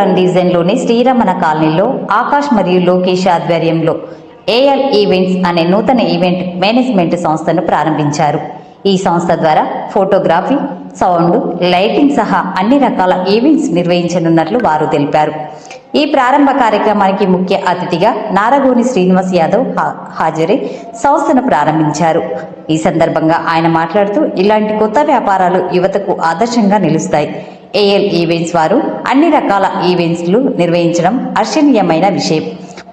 డివిజన్లోని శ్రీరమణ కాలనీలో ఆకాష్ మరియు లోకేష్ ఆధ్వర్యంలో ఏఎల్ ఈవెంట్స్ అనే నూతన ఈవెంట్ మేనేజ్మెంట్ సంస్థను ప్రారంభించారు. ఈ సంస్థ ద్వారా ఫోటోగ్రఫీ సౌండ్ లైటింగ్ సహా అన్ని రకాల ఈవెంట్స్ నిర్వహించనున్నట్లు వారు తెలిపారు. ఈ ప్రారంభ కార్యక్రమానికి ముఖ్య అతిథిగా నారగోని శ్రీనివాస్ యాదవ్ హాజరై సంస్థను ప్రారంభించారు. ఈ సందర్భంగా ఆయన మాట్లాడుతూ ఇలాంటి కొత్త వ్యాపారాలు యువతకు ఆదర్శంగా నిలుస్తాయి. ఏఎల్ ఈవెంట్స్ వారు అన్ని రకాల ఈవెంట్స్లు నిర్వహించడం అర్షణీయమైన విషయం.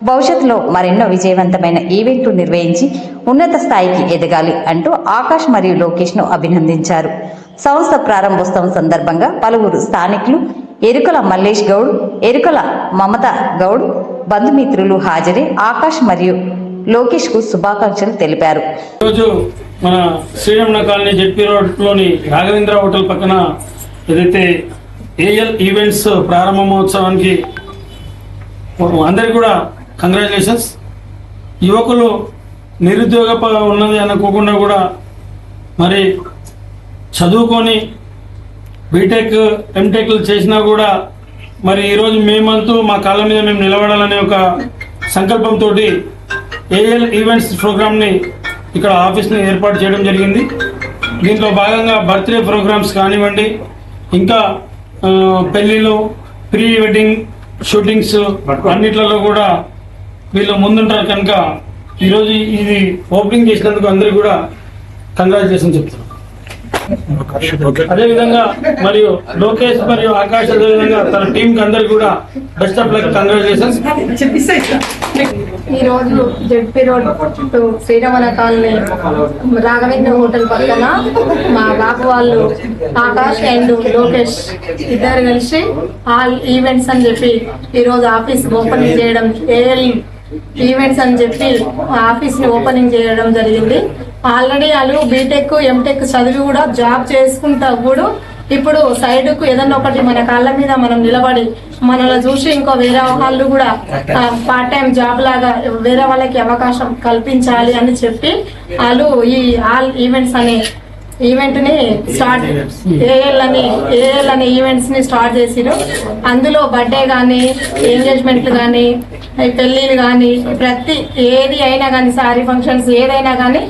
భవిష్యత్తులో మరెన్నో విజయవంతమైన ఈవెంట్లు నిర్వహించి ఉన్నత స్థాయికి ఎదగాలి అంటూ ఆకాష్ మరియు లోకేష్ను అభినందించారు. సంస్థ ప్రారంభోత్సవం సందర్భంగా పలువురు స్థానికులు ఎరుకల మల్లేష్ గౌడ్ ఎరుకల మమత గౌడ్ బంధుమిత్రులు హాజరై ఆకాష్ మరియు లోకేష్కు శుభాకాంక్షలు తెలిపారు. ఈరోజు మన శ్రీరమణ కాలనీ జెడ్పీ రోడ్లోని రాఘవేంద్ర హోటల్ పక్కన ఏదైతే ఏఎల్ ఈవెంట్స్ ప్రారంభ మహోత్సవానికి అందరికి కూడా కంగ్రాచులేషన్స్. యువకులు నిరుద్యోగ ప- ఉన్నది అనుకోకుండా కూడా మరి చదువుకొని బీటెక్ ఎంటెక్లు చేసినా కూడా మరి ఈరోజు మేమంతూ మా కాళ్ళ మీద మేము నిలబడాలనే ఒక సంకల్పంతో ఏఎల్ ఈవెంట్స్ ప్రోగ్రామ్ని ఇక్కడ ఆఫీస్ని ఏర్పాటు చేయడం జరిగింది. దీంట్లో భాగంగా బర్త్డే ప్రోగ్రామ్స్ కానివ్వండి ఇంకా పెళ్ళిళ్ళు ప్రీ వెడ్డింగ్ షూటింగ్స్ అన్నిట్లలో కూడా వీళ్ళు ముందుంటారు కనుక ఈరోజు ఇది ఓపెనింగ్ చేసినందుకు అందరికీ కూడా కంగ్రాచులేషన్ చెప్తున్నాను అదే విధంగా మరియు లోకేష్ మరియు ఆకాష్ అదే విధంగా తన టీం కి అందరికి కూడా బెస్ట్ ఆఫ్ లక్ కంగ్రాచులేషన్స్. ఈ రోజు ZP road to Sriramana colony Raghavendra hotel పక్కన మా బాబు వాళ్ళు ఆకాష్ అండ్ లోకేష్ ఇద్దరు కలిసి ఆల్ ఈవెంట్స్ అని చెప్పి ఈ రోజు ఆఫీస్ ఓపెనింగ్ చేయడం ఏఎల్ ఈవెంట్స్ అని చెప్పి ఆఫీస్ని ఓపెనింగ్ చేయడం జరిగింది. ఆల్రెడీ వాళ్ళు బీటెక్ ఎంటెక్ చదివి కూడా జాబ్ చేసుకుంటా కూడా ఇప్పుడు సైడ్కు ఏదన్నా ఒకటి మన కాళ్ళ మీద మనం నిలబడి మనల్ని చూసి ఇంకో వేరే వాళ్ళు కూడా పార్ట్ టైం జాబ్ లాగా వేరే వాళ్ళకి అవకాశం కల్పించాలి అని చెప్పి వాళ్ళు ఈ ఆల్ ఈవెంట్స్ అనే ఈవెంట్ని స్టార్ట్ ఏఎల్ అని ఏఎల్ అనే ఈవెంట్స్ని స్టార్ట్ చేసిరు అందులో బర్త్డే కానీ ఎంగేజ్మెంట్లు కానీ పెళ్ళిళ్ళు కానీ ప్రతి ఏది అయినా కానీ సారీ ఫంక్షన్స్ ఏదైనా కానీ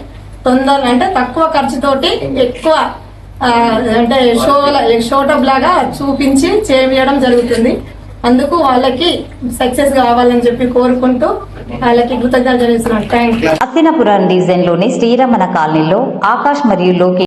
తొందర అంటే తక్కువ ఖర్చుతోటి ఎక్కువ అంటే షో షోటప్ లాగా చూపించి చేయడం జరుగుతుంది. అందుకు వాళ్ళకి సక్సెస్ కావాలని చెప్పి కోరుకుంటూ వాళ్ళకి కృతజ్ఞతలు తెలుస్తున్నాను థ్యాంక్ యూ డిజైన్ డివిజన్లోని శ్రీరమణ కాలనీలో ఆకాష్ మరియు లోకి